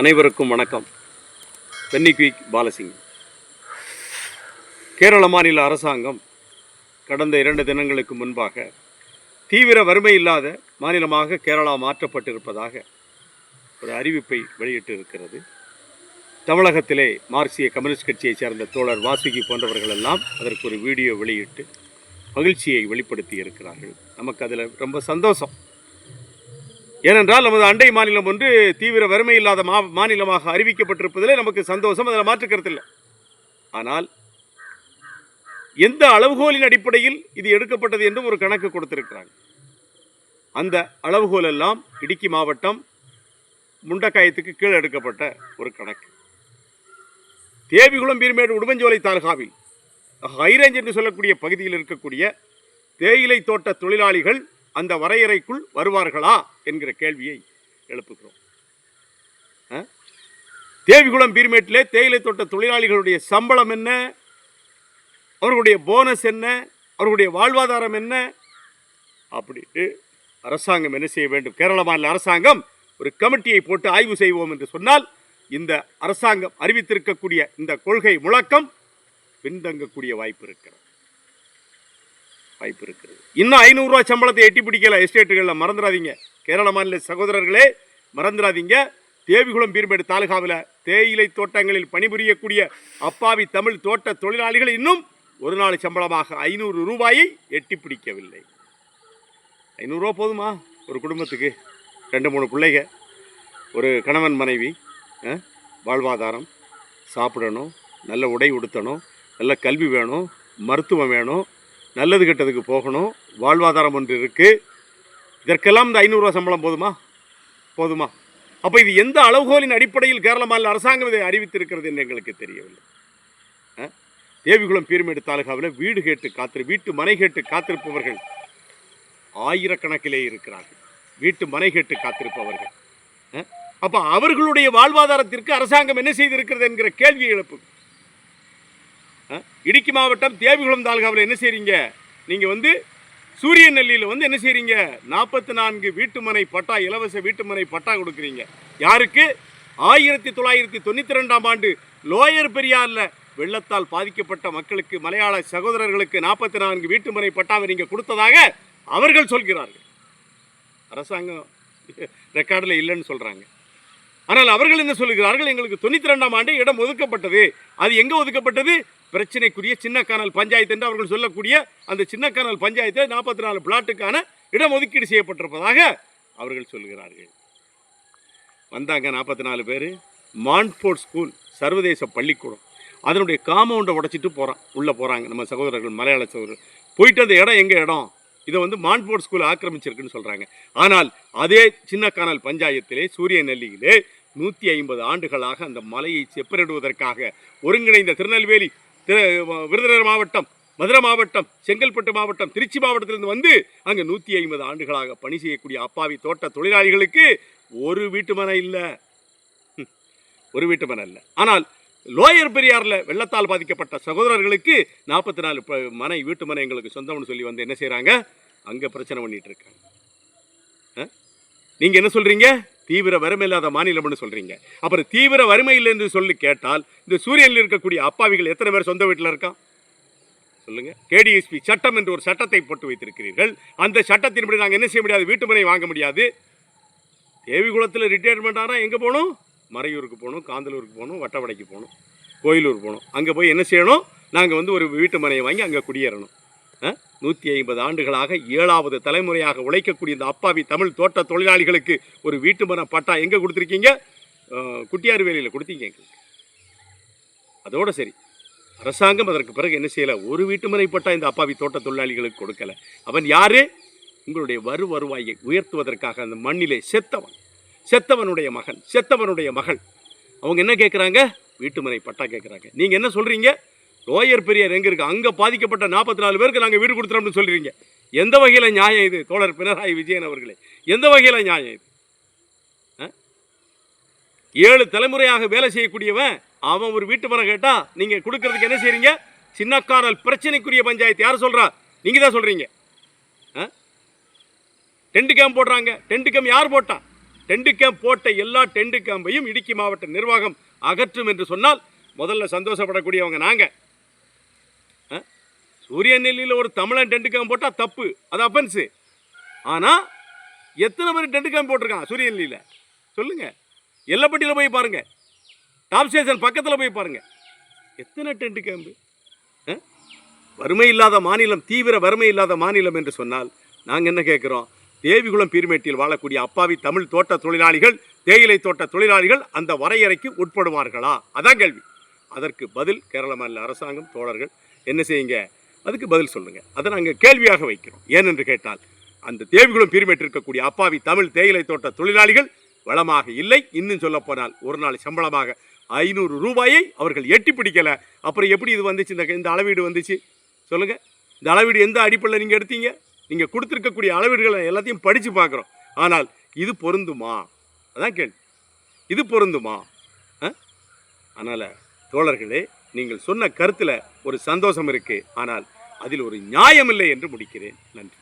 அனைவருக்கும் வணக்கம். பென்னிக்விக் பாலசிங் கேரள மாநில அரசாங்கம் கடந்த இரண்டு தினங்களுக்கு முன்பாக தீவிர வறுமை இல்லாத மாநிலமாக கேரளா மாற்றப்பட்டிருப்பதாக ஒரு அறிவிப்பை வெளியிட்டு இருக்கிறது தமிழகத்திலே மார்க்சிய கம்யூனிஸ்ட் கட்சியைச் சேர்ந்த தோழர் வாசுகி போன்றவர்கள் எல்லாம் அதற்கு ஒரு வீடியோ வெளியிட்டு மகிழ்ச்சியை வெளிப்படுத்தி இருக்கிறார்கள் நமக்கு அதில் ரொம்ப சந்தோஷம். ஏனென்றால் நமது அண்டை மாநிலம் ஒன்று தீவிர வறுமை இல்லாத மா மாநிலமாக அறிவிக்கப்பட்டிருப்பதில் நமக்கு சந்தோஷம் அதில் மாற்றுக்கருத்தில்லை ஆனால் எந்த அளவுகோலின் அடிப்படையில் இது எடுக்கப்பட்டது என்றும் ஒரு கணக்கு கொடுத்திருக்கிறாங்க. அந்த அளவுகோல் எல்லாம் இடுக்கி மாவட்டம் முண்டக்காயத்துக்கு கீழே எடுக்கப்பட்ட ஒரு கணக்கு. தேவிகுளம் பீர்மேடு உடுமஞ்சோலை தாலுகாவில் ஹைரேஞ்ச் என்று சொல்லக்கூடிய பகுதியில் இருக்கக்கூடிய தேயிலை தோட்ட தொழிலாளிகள் அந்த வரையறைக்குள் வருவார்களா? என்கிற கேள்வியை எழுப்புகிறோம். ஆ? தேவிகுளம் பீர்மேட்டிலே தேயிலை தோட்ட தொழிலாளிகளுடைய சம்பளம் என்ன? அவர்களுடைய போனஸ் என்ன? அவர்களுடைய வாழ்வாதாரம் என்ன? அப்படின்ட்டு அரசாங்கம் என்ன செய்ய வேண்டும்? கேரள மாநில அரசாங்கம் ஒரு கமிட்டியை போட்டு ஆய்வு செய்வோம் என்று சொன்னால் இந்த அரசாங்கம் அறிவித்திருக்கக்கூடிய இந்த கொள்கை முழக்கம் பின்தங்கக்கூடிய வாய்ப்பு இருக்கிறது. வாய்ப்பு இருக்கிறது. இன்னும் ஐநூறுரூவா சம்பளத்தை எட்டி பிடிக்கல எஸ்டேட்டுகளில் மறந்துடாதீங்க கேரள மாநில சகோதரர்களே மறந்துடாதீங்க தேவிகுளம் பீர்மேடு தாலுகாவில் தேயிலை தோட்டங்களில் பணிபுரியக்கூடிய அப்பாவி தமிழ் தோட்ட தொழிலாளிகள் இன்னும் ஒரு நாள் சம்பளமாக ஐநூறு ரூபாயை எட்டி பிடிக்கவில்லை. ஐநூறுரூவா போதுமா? ஒரு குடும்பத்துக்கு. ரெண்டு மூணு பிள்ளைங்க. ஒரு கணவன் மனைவி ஆ, வாழ்வாதாரம். சாப்பிடணும். நல்ல உடை உடுத்தணும். நல்ல கல்வி வேணும். மருத்துவம் வேணும். நல்லது கெட்டதுக்கு போகணும். வாழ்வாதாரம் ஒன்று இருக்குது இதற்கெல்லாம் இந்த ஐநூறுரூவா சம்பளம் போதுமா? போதுமா? அப்போ இது எந்த அளவுகோலின் அடிப்படையில் கேரள மாநில அரசாங்கம் இதை அறிவித்திருக்கிறது என்று எங்களுக்கு தெரியவில்லை. ஆ? தேவிகுளம் பீர்மேடு தாலுகாவில் வீடு கேட்டு காத்திரு வீட்டு மனை கேட்டு காத்திருப்பவர்கள் ஆயிரக்கணக்கிலே இருக்கிறார்கள். வீட்டு மனை கேட்டு காத்திருப்பவர்கள். அப்போ அவர்களுடைய வாழ்வாதாரத்திற்கு அரசாங்கம் என்ன செய்திருக்கிறது என்கிற கேள்வி எழுப்பு இடுக்கி மாவட்டம் தேவிகுளம் தாலுகாவில் என்ன செய்கிறீங்க நீங்கள் வந்து சூரிய நெல்லியில் வந்து என்ன செய்கிறீங்க நாற்பத்தி நான்கு வீட்டுமனை பட்டா இலவச வீட்டுமனை பட்டா கொடுக்குறீங்க. யாருக்கு? ஆயிரத்தி தொள்ளாயிரத்தி தொண்ணூற்றி ரெண்டாம் ஆண்டு லோயர் பெரியாரில் வெள்ளத்தால் பாதிக்கப்பட்ட மக்களுக்கு மலையாள சகோதரர்களுக்கு நாற்பத்தி நான்கு வீட்டுமனை பட்டாவை நீங்கள் கொடுத்ததாக அவர்கள் சொல்கிறார்கள். அரசாங்கம் ரெக்கார்டில் இல்லைன்னு சொல்கிறாங்க ஆனால் அவர்கள் என்ன சொல்கிறார்கள் எங்களுக்கு தொண்ணூற்றி ரெண்டாம் ஆண்டு இடம் ஒதுக்கப்பட்டது. அது எங்கே ஒதுக்கப்பட்டது? பிரச்சனைக்குரிய சின்னக்கானல் பஞ்சாயத்து என்று அவர்கள் சொல்லக்கூடிய அந்த சின்னக்கானல் பஞ்சாயத்தில் நாற்பத்தி நாலு பிளாட்டுக்கான இடம் ஒதுக்கீடு செய்யப்பட்டிருப்பதாக அவர்கள் சொல்கிறார்கள். வந்தாங்க நாற்பத்தி நாலு பேர். மான்போர்ட் ஸ்கூல் சர்வதேச பள்ளிக்கூடம். அதனுடைய காம்பவுண்டை உடைச்சிட்டு போகிறான் உள்ளே போகிறாங்க நம்ம சகோதரர்கள் மலையாள சகோதரர். போயிட்டு அந்த இடம் எங்கள் இடம்? இதை வந்து மான்போர்ட் ஸ்கூல் ஆக்கிரமிச்சிருக்குன்னு சொல்கிறாங்க ஆனால் அதே சின்னக்கானல் பஞ்சாயத்திலே சூரிய நெல்லியிலே நூற்றி ஐம்பது ஆண்டுகளாக அந்த மலையை செப்பரிடுவதற்காக ஒருங்கிணைந்த திருநெல்வேலி விருதுநகர் மாவட்டம் மதுரை மாவட்டம் செங்கல்பட்டு மாவட்டம் திருச்சி மாவட்டத்திலிருந்து வந்து அங்கே நூற்றி ஐம்பது ஆண்டுகளாக பணி செய்யக்கூடிய அப்பாவி தோட்ட தொழிலாளிகளுக்கு ஒரு வீட்டு மனை இல்லை. ஒரு வீட்டு மனை இல்லை. ஆனால் லோயர் பெரியாரில் வெள்ளத்தால் பாதிக்கப்பட்ட சகோதரர்களுக்கு நாற்பத்தி நாலு ப- மனை வீட்டு மனை எங்களுக்கு சொந்தம்னு சொல்லி வந்து என்ன செய்கிறாங்க அங்கே பிரச்சனை பண்ணிகிட்டு இருக்காங்க. ஆ? என்ன சொல்கிறீங்க தீவிர வறுமை இல்லாத மாநிலம்னு சொல்கிறீங்க அப்புறம் தீவிர வறுமை இல்லைன்னு சொல்லி கேட்டால் இந்த சூரியனில் இருக்கக்கூடிய அப்பாவிகள் எத்தனை பேர் சொந்த வீட்டில் இருக்கான் சொல்லுங்க. கேடிஎஸ்பி சட்டம் என்று ஒரு சட்டத்தை போட்டு வைத்திருக்கிறீர்கள். அந்த சட்டத்தின்படி நாங்கள் என்ன செய்ய முடியாது? வீட்டு மனை வாங்க முடியாது. தேவிகுளத்தில் ரிட்டையர்மெண்ட் ஆனால் எங்கே போகணும்? மறையூருக்கு போகணும் காந்தலூருக்கு போகணும் வட்டவடைக்கு போகணும் கோயிலூர் போகணும். அங்கே போய் என்ன செய்யணும்? நாங்கள் வந்து ஒரு வீட்டு மனையை வாங்கி அங்கே குடியேறணும். நூற்றி ஐம்பது ஆண்டுகளாக ஏழாவது தலைமுறையாக உழைக்கக்கூடிய இந்த அப்பாவி தமிழ் தோட்ட தொழிலாளிகளுக்கு ஒரு வீட்டு மரம் பட்டா எங்கே கொடுத்துருக்கீங்க? குட்டியார் வேலையில் கொடுத்தீங்க எங்களுக்கு. அதோடு சரி. அரசாங்கம் அதற்கு பிறகு என்ன செய்யலை? ஒரு வீட்டு முறை பட்டா இந்த அப்பாவி தோட்ட தொழிலாளிகளுக்கு கொடுக்கல. அவன் யாரு? உங்களுடைய வரு வருவாயை உயர்த்துவதற்காக அந்த மண்ணிலே செத்தவன். செத்தவனுடைய மகன். செத்தவனுடைய மகள். அவங்க என்ன கேட்குறாங்க வீட்டுமனை பட்டா கேட்குறாங்க நீங்கள் என்ன சொல்கிறீங்க லோயர் பெரியார் எங்கே இருக்கு? அங்கே பாதிக்கப்பட்ட நாற்பத்தி நாலு பேருக்கு நாங்கள் வீடு கொடுத்துறோம்னு சொல்கிறீங்க எந்த வகையில் நியாயம் இது? தோழர் பினராயி விஜயன் அவர்களே எந்த வகையில் நியாயம் இது? ஆ? ஏழு தலைமுறையாக வேலை செய்யக்கூடியவன் அவன் ஒரு வீட்டு மரம் கேட்டால் நீங்கள் கொடுக்கறதுக்கு என்ன செய்றீங்க? சின்னக்காரல் பிரச்சனைக்குரிய பஞ்சாயத்து. யார் சொல்கிறா நீங்கள் தான் சொல்கிறீங்க டென்ட் கேம்ப் போடுறாங்க. டென்ட் கேம்ப் யார் போட்டா? டென்ட் கேம்ப் போட்ட எல்லா டென்ட் கேம்பையும் இடுக்கி மாவட்ட நிர்வாகம் அகற்றும் என்று சொன்னால் முதல்ல சந்தோஷப்படக்கூடியவங்க நாங்கள் சூரிய நெல்லியில் ஒரு தமிழன் டென்ட் கேம்ப் போட்டால் தப்பு. அது அஃபென்ஸு ஆனால் எத்தனை பேர் டென்ட் கேம்ப் போட்டிருக்கான் சூரிய நெல்லியில்? சொல்லுங்கள் எல்லப்பட்டியில் போய் பாருங்கள் டாப் ஸ்டேஷன் பக்கத்தில் போய் பாருங்கள் எத்தனை டென்ட் கேம்பு? வறுமை இல்லாத மாநிலம் தீவிர வறுமை இல்லாத மாநிலம் என்று சொன்னால் நாங்கள் என்ன கேட்குறோம் தேவிகுளம் பீர்மேட்டில் வாழக்கூடிய அப்பாவி தமிழ் தோட்ட தொழிலாளிகள் தேயிலை தோட்ட தொழிலாளிகள் அந்த வரையறைக்கு உட்படுவார்களா? அதான் கேள்வி. அதற்கு பதில் கேரள மாநில அரசாங்கம் தோழர்கள் என்ன செய்யுங்க? அதுக்கு பதில் சொல்லுங்க. அதை நாங்கள் கேள்வியாக வைக்கிறோம். ஏனென்று கேட்டால் அந்த தேவிகுளம் பீர்மேட்டில் இருக்கக்கூடிய அப்பாவி தமிழ் தேயிலை தோட்ட தொழிலாளிகள் வளமாக இல்லை. இன்னும் சொல்லப்போனால் ஒரு நாள் சம்பளமாக ஐநூறு ரூபாயை அவர்கள் எட்டி பிடிக்கல. அப்புறம் எப்படி இது வந்துச்சு? இந்த இந்த அளவீடு வந்துச்சு? சொல்லுங்க. இந்த அளவீடு எந்த அடிப்படையில் நீங்கள் எடுத்தீங்க? நீங்கள் கொடுத்துருக்கக்கூடிய அளவீடுகளை எல்லாத்தையும் படித்து பார்க்குறோம். ஆனால் இது பொருந்துமா? அதான் கேள்வி. இது பொருந்துமா? அதனால் தோழர்களே நீங்கள் சொன்ன கருத்தில் ஒரு சந்தோஷம் இருக்குது ஆனால் அதில் ஒரு நியாயம் இல்லை என்று முடிக்கிறேன். நன்றி.